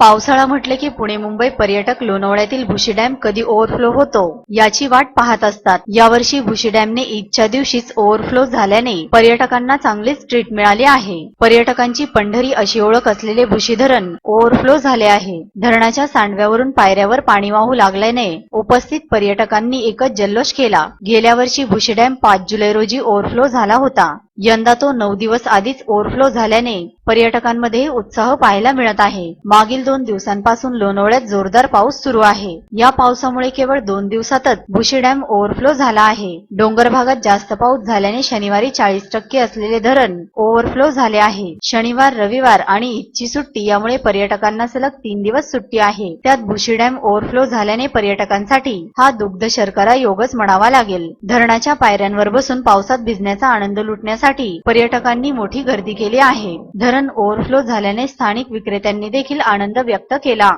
पावसाळा म्हटले की पुणे मुंबई पर्यटक लोणावळ्यातील भुशी डॅम कधी ओव्हरफ्लो होतो? याची वाट पाहत असतात. यावर्षी भुशी डॅमने ईदच्या दिवशीच ओव्हरफ्लो झाल्याने पर्यटकांना चांगलीच ट्रीट मिळाली आहे. पर्यटकांची पंढरी अशी ओळख असलेले भुशी धरण ओव्हरफ्लो झाले आहे. धरणाच्या सांडव्यावरून पायऱ्यावर पाणी वाहू लागल्याने उपस्थित पर्यटकांनी एकच जल्लोष केला. गेल्या वर्षी भुशी डॅम पाच जुलै रोजी ओव्हरफ्लो झाला होता. यंदा तो नऊ दिवस आधीच ओव्हरफ्लो झाल्याने पर्यटकांमध्ये उत्साह पाहायला मिळत आहे. मागील दोन दिवसांपासून लोणावळ्यात जोरदार पाऊस सुरू आहे. या पावसामुळे केवळ दोन दिवसातच भुशी डॅम ओव्हरफ्लो झाला आहे. डोंगर भागात जास्त पाऊस झाल्याने शनिवारी चाळीस टक्के असलेले धरण ओव्हरफ्लो झाले आहे. शनिवार रविवार आणि ईदची सुट्टी यामुळे पर्यटकांना सलग तीन दिवस सुट्टी आहे. त्यात भुशी डॅम ओव्हरफ्लो झाल्याने पर्यटकांसाठी हा दुग्ध शर्करा योगच म्हणावा लागेल. धरणाच्या पायऱ्यांवर बसून पावसात भिजण्याचा आनंद लुटण्यासाठी पर्यटकांनी मोठी गर्दी केली आहे. धरण ओव्हरफ्लो झाल्याने स्थानिक विक्रेत्यांनी देखील आनंद व्यक्त केला.